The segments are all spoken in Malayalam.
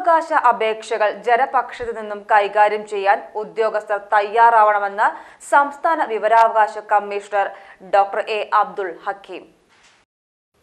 വിവരാവകാശ അപേക്ഷകൾ ജനപക്ഷത്തു നിന്നും കൈകാര്യം ചെയ്യാൻ ഉദ്യോഗസ്ഥർ തയ്യാറാവണമെന്ന് സംസ്ഥാന വിവരാവകാശ commissioner doctor A Abdul Hakeem.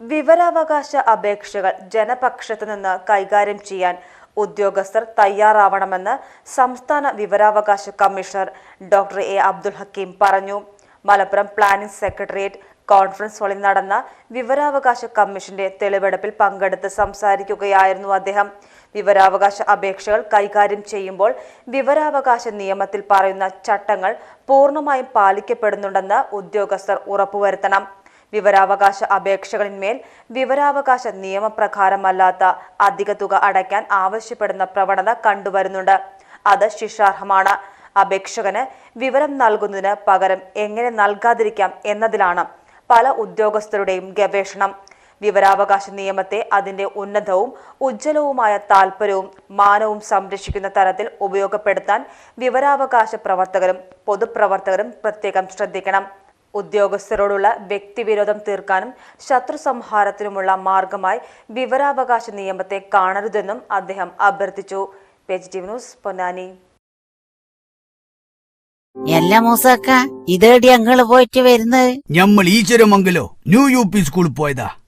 വിവരാവകാശ അപേക്ഷകൾ ജനപക്ഷത്തു നിന്ന് കൈകാര്യം ചെയ്യാൻ ഉദ്യോഗസ്ഥർ തയ്യാറാവണമെന്ന് സംസ്ഥാന വിവരാവകാശ commissioner doctor A Abdul Hakeem പറഞ്ഞു. മലപ്പുറം പ്ലാനിംഗ് സെക്രട്ടേറിയറ്റ് കോൺഫറൻസ് ഹാളിൽ നടന്ന വിവരാവകാശ കമ്മീഷന്റെ തെളിവെടുപ്പിൽ പങ്കെടുത്ത് സംസാരിക്കുകയായിരുന്നു അദ്ദേഹം. വിവരാവകാശ അപേക്ഷകൾ കൈകാര്യം ചെയ്യുമ്പോൾ വിവരാവകാശ നിയമത്തിൽ പറയുന്ന ചട്ടങ്ങൾ പൂർണമായും പാലിക്കപ്പെടുന്നുണ്ടെന്ന് ഉദ്യോഗസ്ഥർ ഉറപ്പുവരുത്തണം. വിവരാവകാശ അപേക്ഷകളിന്മേൽ വിവരാവകാശ നിയമപ്രകാരമല്ലാത്ത അധിക തുക അടയ്ക്കാൻ ആവശ്യപ്പെടുന്ന പ്രവണത കണ്ടുവരുന്നുണ്ട്. അത് ശിക്ഷാർഹമാണ്. അപേക്ഷകന് വിവരം നൽകുന്നതിന് പകരം എങ്ങനെ നൽകാതിരിക്കാം എന്നതിലാണ് പല ഉദ്യോഗസ്ഥരുടെയും ഗവേഷണം. വിവരാവകാശ നിയമത്തെ അതിന്റെ ഉന്നതവും ഉജ്ജ്വലവുമായ താൽപ്പര്യവും മാനവും സംരക്ഷിക്കുന്ന തരത്തിൽ ഉപയോഗപ്പെടുത്താൻ വിവരാവകാശ പ്രവർത്തകരും പൊതുപ്രവർത്തകരും പ്രത്യേകം ശ്രദ്ധിക്കണം. ഉദ്യോഗസ്ഥരോടുള്ള വ്യക്തിവിരോധം തീർക്കാനും ശത്രു സംഹാരത്തിനുമുള്ള മാർഗമായി വിവരാവകാശ നിയമത്തെ കാണരുതെന്നും അദ്ദേഹം അഭ്യർത്ഥിച്ചു. ന്യൂസ് പൊന്നാനി. എല്ലാ മൂസക്ക ഇതേടി ഞങ്ങൾ പോയിട്ട് വരുന്നത്? ഞമ്മൾ ഈശ്വരമംഗലോ ന്യൂ യു പി സ്കൂളിൽ പോയതാ.